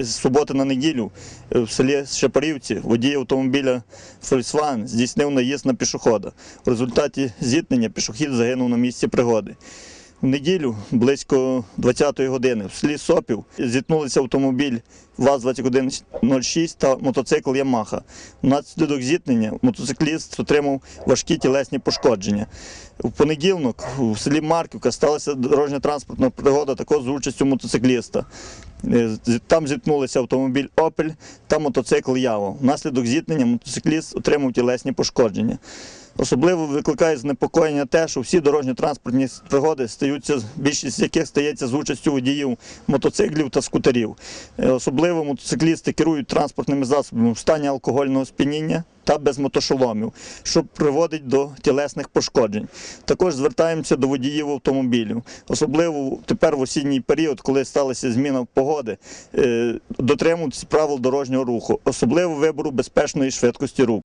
З суботи на неділю е, в селі Шепарівці водій автомобіля Volkswagen здійснив наїзд на пішохода. В результаті зіткнення пішохід загинув на місці пригоди. В неділю близько 20-ї години в селі Сопів зіткнулися автомобіль ВАЗ-2106 та мотоцикл Ямаха. Внаслідок зіткнення мотоцикліст отримав важкі тілесні пошкодження. В понеділок в селі Марківка сталася дорожня транспортна пригода також з участю мотоцикліста. Е, Там зіткнулися автомобіль Опель та мотоцикл Яво. Внаслідок зіткнення мотоцикліст отримав тілесні пошкодження. Особливо викликає занепокоєння те, що всі дорожньо-транспортні пригоди стаються, більшість з яких стається з участю водіїв мотоциклів та скутерів. Е, Особливо мотоциклісти керують транспортними засобами в стані алкогольного сп'яніння та без мотошоломів, що приводить до тілесних пошкоджень. Також звертаємося до водіїв автомобілів, особливо тепер в осінній період, коли сталася зміна погоди, е, дотримуватися правил дорожнього руху, особливо вибору безпечної швидкості руху.